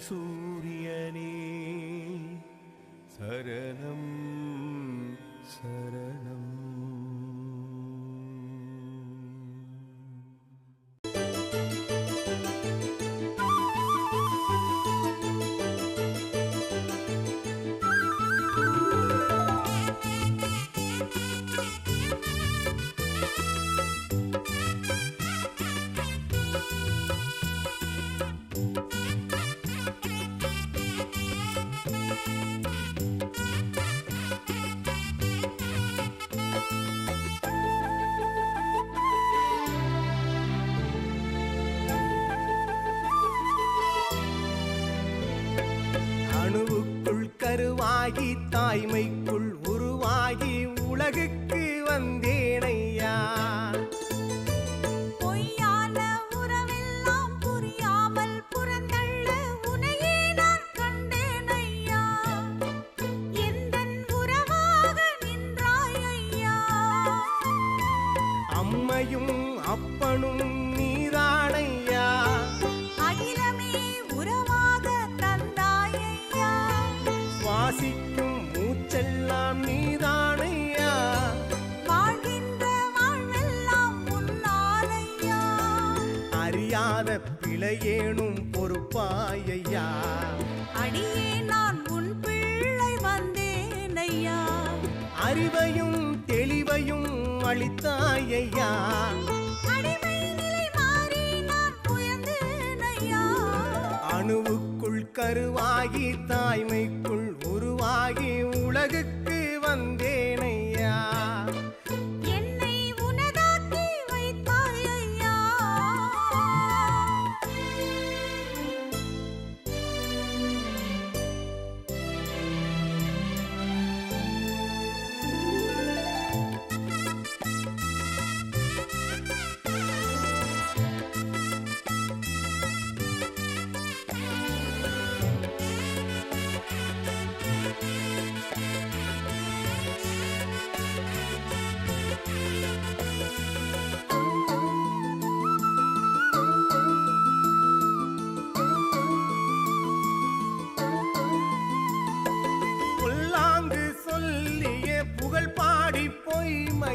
சூரியனே சரணம் சரணம் தாய்மைக்குள் உருவாகி உலகுக்கு அறியாத பிழையேனும் பொறுப்பாயையா? அடியே நான் உன் பிள்ளை வந்தேன் ஐயா அறிவையும் தெளிவையும் அளித்தாயையா? அணுவுக்குள் கருவாகி தாய்மைக்குள் உருவாகி உலகுக்கு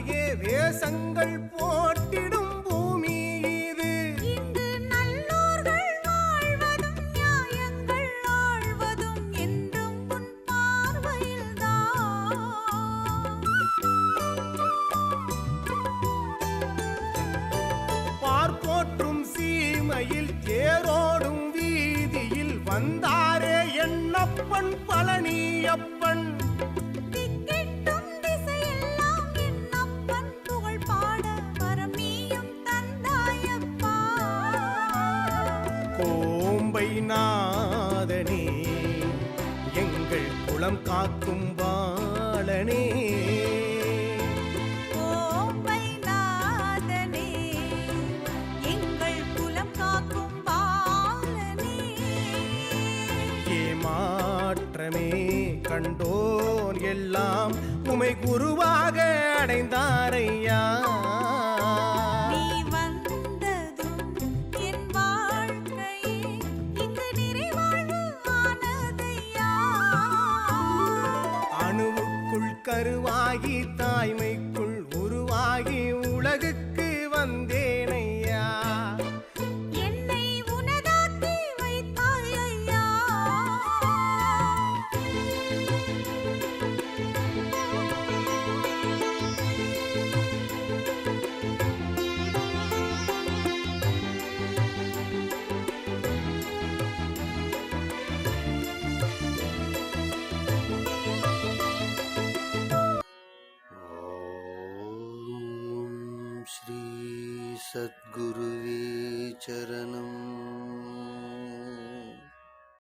பொய்மையே வேஷங்கள் போட்டிடும் பூமி இது. இங்கு நல்லோர்கள் வாழ்வதும் நியாயங்கள் ஆழ்வதும் என்றும் உன் பார்வையில்தான். பார்ப்போற்றும் சீமையில் தேரோடும் வீதியில் வந்தாரே என்னப்பன் பழனியப்பன். குளம் காக்கும் பாலனே. ஏமாற்றமே கண்டோர் எல்லாம் உமை குருவாக அடைந்தாரையா கருவாகி தாய்மை ॐ श्री सद्गुरुवे चरणम्